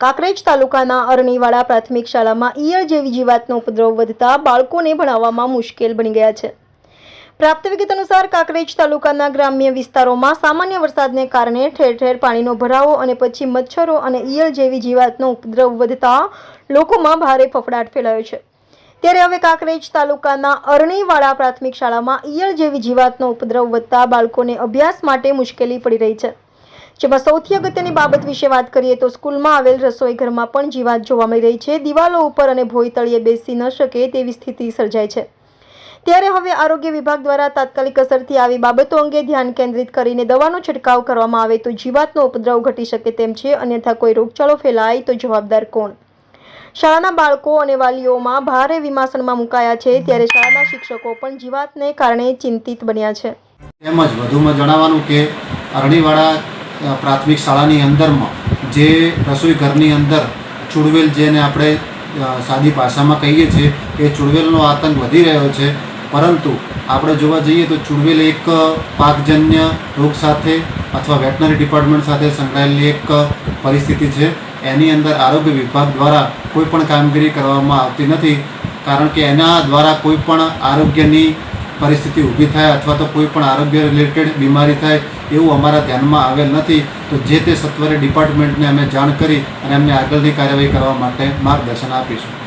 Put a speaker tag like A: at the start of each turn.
A: કાંકરેજ તાલુકાના અરણીવાડા પ્રાથમિક શાળામાં ઈયળ જેવી જીવાતનો ઉપદ્રવ વધતા બાળકોને ભણાવવામાં મુશ્કેલ બની ગયા છે. પ્રાપ્ત વિગત અનુસાર કાંકરેજ તાલુકાના ગ્રામ્ય વિસ્તારોમાં સામાન્ય વરસાદને કારણે ઠેર ઠેર પાણીનો ભરાવો અને પછી મચ્છરો અને ઈયળ જેવી જીવાતનો ઉપદ્રવ વધતા લોકોમાં ભારે ફફડાટ ફેલાયો છે. ત્યારે હવે કાંકરેજ તાલુકાના અરણીવાડા પ્રાથમિક શાળામાં ઈયળ જેવી જીવાતનો ઉપદ્રવ વધતા બાળકોને અભ્યાસ માટે મુશ્કેલી પડી રહી છે. જેમાં સૌથી અગત્યની બાબત વિશે વાત કરીએ તો સ્કૂલમાં આવેલ રસોઈ ઘરમાં પણ જીવાત જોવા મળી રહી છે. દિવાલો ઉપર અને ભોય તળિયે બેસી ન શકે તેવી સ્થિતિ સર્જાય છે. ત્યારે હવે આરોગ્ય વિભાગ દ્વારા તાત્કાલિક અસરથી આવી બાબતો અંગે ધ્યાન કેન્દ્રિત કરીને દવાનો છંટકાવ કરવામાં આવે તો જીવાતનો ઉપદ્રવ ઘટી શકે તેમ છે. અન્યથા કોઈ રોગચાળો ફેલાય તો જવાબદાર કોણ? શાળાના બાળકો અને વાલીઓમાં ભારે વિમાસણમાં મુકાયા છે. ત્યારે શાળાના શિક્ષકો પણ જીવાતને કારણે ચિંતિત બન્યા છે.
B: તેમજ વધુમાં જણાવવાનું કે અરણીવાડા અ, પ્રાથમિક શાળાની અંદરમાં જે રસોઈ ઘરની અંદર ચૂડવેલ જેને આપણે સાદી ભાષામાં કહીએ છીએ, એ ચુડવેલનો આતંક વધી રહ્યો છે. પરંતુ આપણે જોવા જઈએ તો ચૂડવેલ એક પાકજન્ય રોગ સાથે અથવા વેટનરી ડિપાર્ટમેન્ટ સાથે સંકળાયેલી એક પરિસ્થિતિ છે. એની અંદર આરોગ્ય વિભાગ દ્વારા કોઈ પણ કામગીરી કરવામાં આવતી નથી. કારણ કે એના દ્વારા કોઈ પણ આરોગ્યની પરિસ્થિતિ ઊભી થાય અથવા તો કોઈ પણ આરોગ્ય રિલેટેડ બીમારી થાય એવું અમારા ધ્યાનમાં આવેલ નથી, તો જે તે સત્વરે ડિપાર્ટમેન્ટને અમે જાણ કરી અને એમને આગળની કાર્યવાહી કરવા માટે માર્ગદર્શન આપીશું.